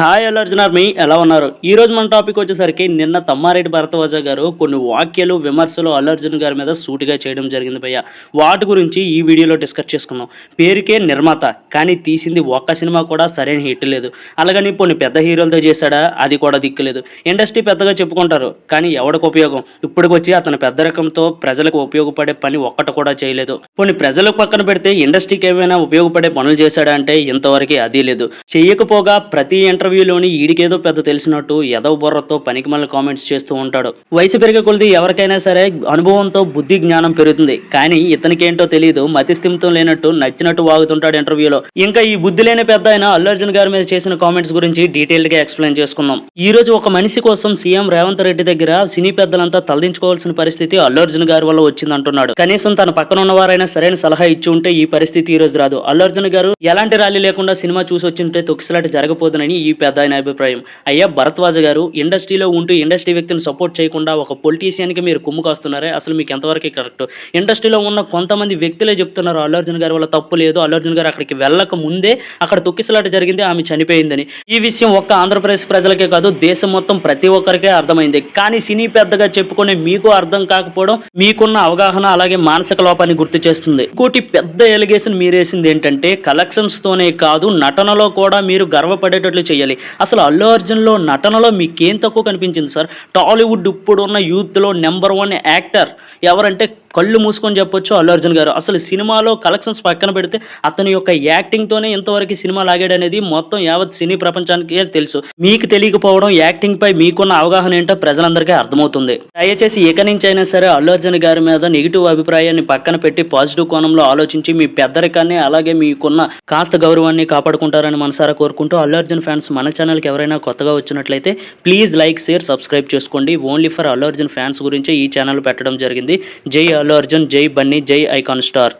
Hi Allu army ఎలా ఉన్నారు? ఈ రోజు మన టాపిక్ వచ్చేసరికి నిన్న తమ్మారెడ్డి భరతవాజ గారు కొన్ని వాక్యాలు విమర్శలు అల్లర్జున్ గారి మీద సూటిగా చేయడం జరిగింది భయ్య. వాటి గురించి ఈ వీడియోలో డిస్కస్ చేసుకుందాం. పేరుకే నిర్మాత కానీ తీసింది ఒక్క సినిమా కూడా సరైన హిట్ లేదు. అలాగని కొన్ని పెద్ద హీరోలతో చేశాడా? అది కూడా దిక్కులేదు ఇండస్ట్రీ పెద్దగా చెప్పుకుంటారు కానీ ఎవడికి ఉపయోగం? ఇప్పటికొచ్చి అతను పెద్ద రకంతో ప్రజలకు ఉపయోగపడే పని ఒక్కటి కూడా చేయలేదు. కొన్ని ప్రజలకు పక్కన పెడితే ఇండస్ట్రీకి ఏమైనా ఉపయోగపడే పనులు చేశాడా అంటే ఇంతవరకు అది లేదు. చెయ్యకపోగా ప్రతి ఇంటర్వ్యూలోని ఈడికేదో పెద్ద తెలిసినట్టు ఎదవ బుర్రతో పనికి కామెంట్స్ చేస్తూ ఉంటాడు. వయసు పెరిగే కొలిది ఎవరికైనా సరే అనుభవంతో బుద్ధి జ్ఞానం పెరుగుతుంది. కానీ ఇతనికేంటో తెలియదు మతిస్థిమితం లేనట్టు నచ్చినట్టు వాగుతుంటాడు ఇంటర్వ్యూలో. ఇంకా ఈ బుద్ధి లేని పెద్ద ఆయన అల్లు అర్జున్ గారి మీద చేసిన కామెంట్స్ గురించి డీటెయిల్గా ఎక్స్ప్లెయిన్ చేసుకుందాం. ఈ రోజు ఒక మనిషి కోసం సీఎం రేవంత్ రెడ్డి దగ్గర సినీ పెద్దలంతా తలదించుకోవాల్సిన పరిస్థితి అల్లు అర్జున్ గారి వల్ల వచ్చింది అంటున్నాడు కనీసం తన పక్కన ఉన్నవారైనా సరైన సలహా ఇచ్చి ఉంటే ఈ పరిస్థితి ఈ రోజు రాదు. అల్లు అర్జున్ గారు ఎలాంటి ర్యాలీ లేకుండా సినిమా చూసి వచ్చింటే తొక్కిసలాట జరగబోతుందని ఈ పెద్ద ఆయన అభిప్రాయం. అయ్యా భరద్వాజ గారు ఇండస్ట్రీలో ఉంటూ ఇండస్ట్రీ వ్యక్తిని సపోర్ట్ చేయకుండా ఒక పొలిటీషియన్కి మీరు కుమ్ము కాస్తున్నారే? అసలు మీకు ఎంతవరకు కరెక్ట్? ఇండస్ట్రీలో ఉన్న కొంతమంది వ్యక్తులే చెప్తున్నారు అల్లు అర్జున్ గారి వల్ల తప్పు లేదు అల్లు అర్జున్ గారు అక్కడికి వెళ్ళక ముందే అక్కడ తొక్కిసలాట జరిగింది ఆమె చనిపోయిందని. ఈ విషయం ఒక్క ఆంధ్రప్రదేశ్ ప్రజలకే కాదు దేశం మొత్తం ప్రతి ఒక్కరికే అర్థమైంది. కానీ సినీ పెద్దగా చెప్పుకునే మీకు అర్థం కాకపోవడం మీకున్న అవగాహన అలాగే మానసిక లోపాన్ని గుర్తు చేస్తుంది. ఇంకోటి పెద్ద ఎలిగేషన్ మీరేసింది ఏంటంటే కలెక్షన్స్ తోనే కాదు నటనలో కూడా మీరు గర్వపడేటట్లు చేయాలి. అసలు అల్లు అర్జున్లో నటనలో మీకేం తక్కువ కనిపించింది సార్? టాలీవుడ్ ఇప్పుడున్న యూత్లో నెంబర్ వన్ యాక్టర్ ఎవరంటే కళ్ళు మూసుకొని చెప్పొచ్చు అల్లు అర్జున్ గారు. అసలు సినిమాలో కలెక్షన్స్ పక్కన పెడితే అతని యొక్క యాక్టింగ్తోనే ఇంతవరకు సినిమా లాగాడు అనేది మొత్తం యావత్ సినీ ప్రపంచానికి తెలుసు. మీకు తెలియకపోవడం యాక్టింగ్ పై మీకున్న అవగాహన ఏంటో ప్రజలందరికీ అర్థమవుతుంది. దయచేసి ఇక నుంచి అయినా సరే అల్లు అర్జున్ గారి మీద నెగిటివ్ అభిప్రాయాన్ని పక్కన పెట్టి పాజిటివ్ కోణంలో ఆలోచించి మీ పెద్దరికాన్ని అలాగే మీకున్న కాస్త గౌరవాన్ని కాపాడుకుంటారని మనసారా కోరుకుంటూ అల్లు అర్జున్ ఫ్యాన్స్ మన ఛానల్కి ఎవరైనా కొత్తగా వచ్చినట్లయితే ప్లీజ్ లైక్ షేర్ సబ్స్క్రైబ్ చేసుకోండి. Only for Allu Arjun fans గురించి ఈ ఛానల్ పెట్టడం జరిగింది. జై అల్లు అర్జున్ జై బన్నీ జై ఐకాన్ స్టార్